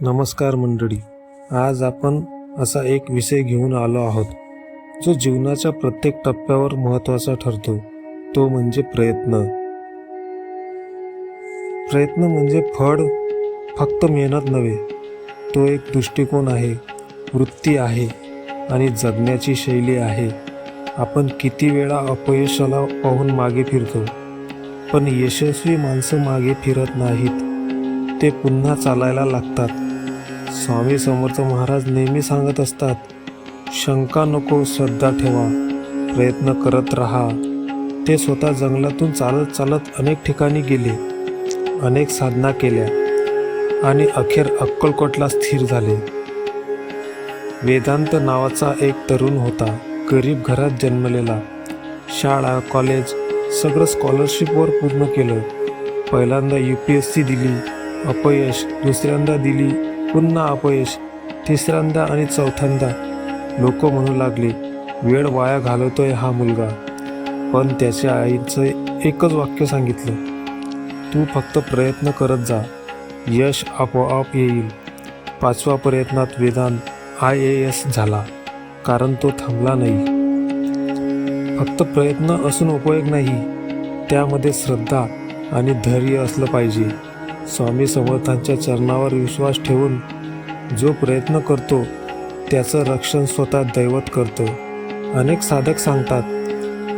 नमस्कार मंडळी आज आपण असा एक विषय घेऊन आलो आहोत जो जीवनाच्या प्रत्येक टप्प्यावर महत्त्वाचा ठरतो. तो म्हणजे प्रयत्न. प्रयत्न म्हणजे फळ फक्त मेहनत नव्हे तो एक दृष्टिकोन आहे वृत्ती आहे आणि जगण्याची शैली आहे. आपण किती वेळा अपयशाला पाहून मागे फिरतो पण यशस्वी माणसं मागे फिरत नाहीत ते पुन्हा चालायला लागतात. स्वामी समर्थ महाराज नेहमी सांगत असतात शंका नको श्रद्धा ठेवा प्रयत्न करत राहा. ते स्वतः जंगलातून चालत चालत अनेक ठिकाणी गेले अनेक साधना केल्या आणि अखेर अक्कलकोटला स्थिर झाले. वेदांत नावाचा एक तरुण होता गरीब घरात जन्मलेला. शाळा कॉलेज सगळं स्कॉलरशिपवर पूर्ण केलं. पहिल्यांदा यू पी एस सी दिली अपयश दुसऱ्यांदा दिली पुन्हा अपयश तिसऱ्यांदा आणि चौथ्यांदा. लोक म्हणू लागले वेळ वाया घालवतोय हा मुलगा. पण त्याच्या आईचं एकच वाक्य सांगितलं तू फक्त प्रयत्न करत जा. यश आपोआप येईल. पाचव्या प्रयत्नात वेदांत आय ए एस झाला कारण तो थांबला नाही. फक्त प्रयत्न असून उपयोग नाही त्यामध्ये श्रद्धा आणि धैर्य असलं पाहिजे. स्वामी समर्थांच्या चरणावर विश्वास ठेवून जो प्रयत्न करतो त्याचं रक्षण स्वतः दैवत करतो. अनेक साधक सांगतात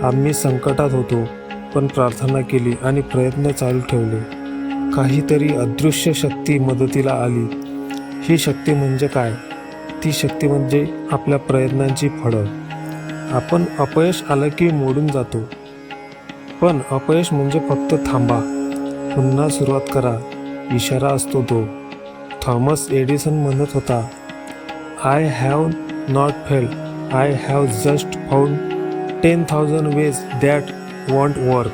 आम्ही संकटात होतो पण प्रार्थना केली आणि प्रयत्न चालू ठेवले. काहीतरी अदृश्य शक्ती मदतीला आली. ही शक्ती म्हणजे काय? ती शक्ती म्हणजे आपल्या प्रयत्नांची फळं. आपण अपयश आलं की मोडून जातो. पण अपयश म्हणजे फक्त थांबा. पुन्हा सुरुवात करा. इशारा असतो तो. थॉमस एडिसन म्हणत होता I have not fail I have just found ten thousand ways that won't work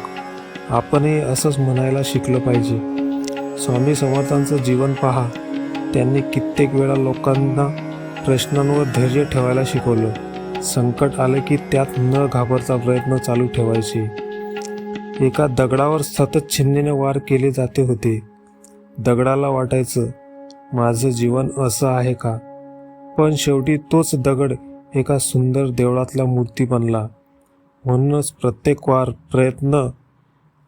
आपणही असंच म्हणायला शिकलं पाहिजे. स्वामी समर्थांचं जीवन पहा. त्यांनी कित्येक वेळा लोकांना प्रश्नांवर धैर्य ठेवायला शिकवलं. संकट आलं की त्यात न घाबरता प्रयत्न चालू ठेवायचे. एका दगडावर सतत छिन्नीने वार केले जाते होते. दगडाला वाटायचं माझं जीवन असं आहे का? पण शेवटी तोच दगड एका सुंदर देवळातला मूर्ती बनला. म्हणूनच प्रत्येक वार प्रयत्न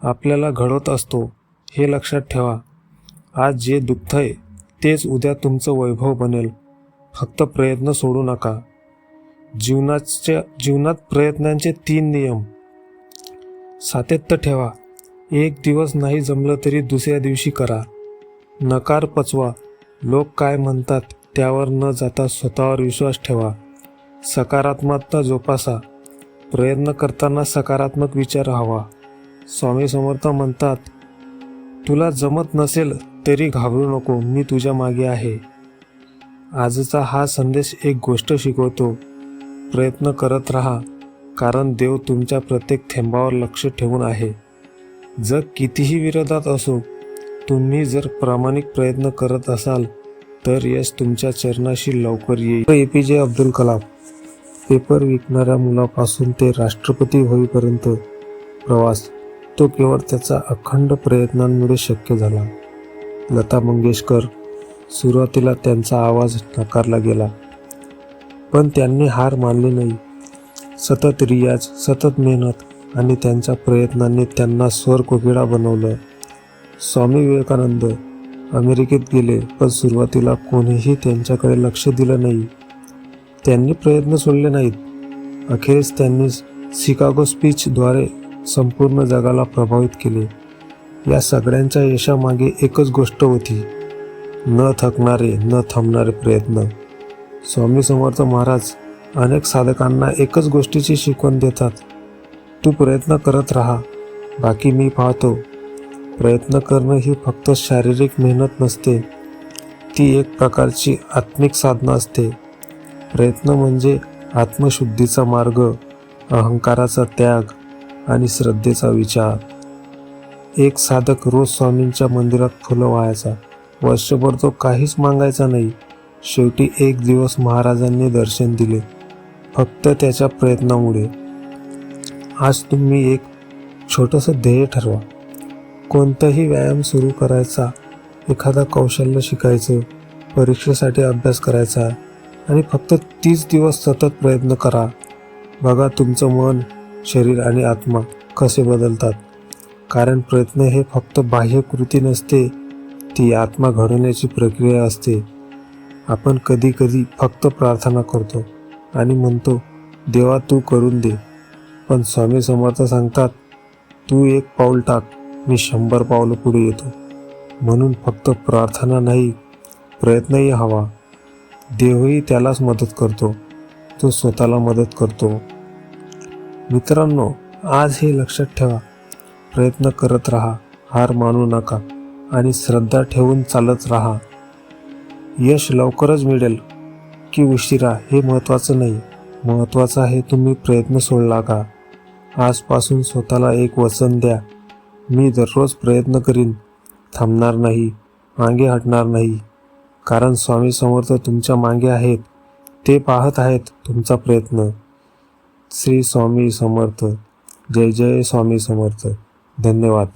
आपल्याला घडवत असतो हे लक्षात ठेवा. आज जे दुखतंय तेच उद्या तुमचं वैभव बनेल. फक्त प्रयत्न सोडू नका. जीवनाच्या जीवनात प्रयत्नांचे तीन नियम. सातत्य ठेवा. एक दिवस नाही जमलं तरी दुसऱ्या दिवशी करा. नकार पचवा. लोक काय म्हणतात त्यावर न जाता स्वतःवर विश्वास ठेवा. सकारात्मकता जोपासा. प्रयत्न करताना सकारात्मक विचार हवा स्वामी समर्थ म्हणतात तुला जमत नसेल तरी घाबरू नको मी तुझ्या मागे आहे. आजचा हा संदेश एक गोष्ट शिकवतो. प्रयत्न करत राहा कारण देव तुमच्या प्रत्येक थेंबावर लक्ष ठेवून आहे. जग कितीही विरोधात असो तुम्ही जर प्रामाणिक प्रयत्न करत असाल तर यश तुमच्या चरणाशी लवकर येईल. ए पी जे अब्दुल कलाम पेपर विकणाऱ्या मुलापासून ते राष्ट्रपती होईपर्यंत प्रवास तो केवळ त्याचा अखंड प्रयत्नांमुळे शक्य झाला. लता मंगेशकर सुरुवातीला त्यांचा आवाज नाकारला गेला पण त्यांनी हार मानली नाही. सतत रियाज सतत मेहनत आणि त्यांच्या प्रयत्नांनी त्यांना स्वर कोकिळा बनवलं. स्वामी विवेकानंद अमेरिकेत गेले पण सुरुवातीला कोणीही त्यांच्याकडे लक्ष दिलं नाही. त्यांनी प्रयत्न सोडले नाहीत. अखेरीस त्यांनी शिकागो स्पीचद्वारे संपूर्ण जगाला प्रभावित केले. या सगळ्यांच्या यशामागे एकच गोष्ट होती न थकणारे न थांबणारे प्रयत्न. स्वामी समर्थ महाराज अनेक साधकांना एकच गोष्टीची शिकवण देतात. तू प्रयत्न करत राहा बाकी मी पाहतो. प्रयत्न करणं ही फक्त शारीरिक मेहनत नसते ती एक प्रकारची आत्मिक साधना असते. प्रयत्न म्हणजे आत्मशुद्धीचा मार्ग अहंकाराचा त्याग आणि श्रद्धेचा विचार. एक साधक रोज स्वामींच्या मंदिरात फुलं व्हायचा. वर्षभर तो काहीच मागायचा नाही. शेवटी एक दिवस महाराजांनी दर्शन दिले फक्त त्याच्या प्रयत्नामुळे. आज तुम्ही एक छोटंसं ध्येय ठरवा. कोणताही व्यायाम सुरू करायचा एखादा कौशल्य शिकायचं परीक्षेसाठी अभ्यास करायचा आणि फक्त तीस दिवस सतत प्रयत्न करा. बघा तुमचं मन शरीर आणि आत्मा कसे बदलतात. कारण प्रयत्न हे फक्त बाह्य कृती नसते ती आत्मा घडवण्याची प्रक्रिया असते. आपण कधी कधी फक्त प्रार्थना करतो आणि म्हणतो देवा तू करून दे. पण स्वामी समर्थ सांगतात तू एक पाऊल टाक मी शंभर पावलं पुढे येतो. म्हणून फक्त प्रार्थना नाही प्रयत्नही हवा. देवही त्यालाच मदत करतो. तो स्वतःला मदत करतो. मित्रांनो आज हे लक्षात ठेवा. प्रयत्न करत राहा हार मानू नका आणि श्रद्धा ठेवून चालत राहा. यश लवकरच मिळेल. की उशिरा हे महत्त्वाचं नाही. महत्त्वाचं आहे तुम्ही प्रयत्न सोडला का? आजपासून स्वतःला एक वचन द्या. मी दररोज प्रयत्न करीन. थांबणार नाही मागे हटणार नाही. कारण स्वामी समर्थ तुमच्या मागे आहेत. ते पाहत आहेत तुमचा प्रयत्न. श्री स्वामी समर्थ. जय जय स्वामी समर्थ. धन्यवाद.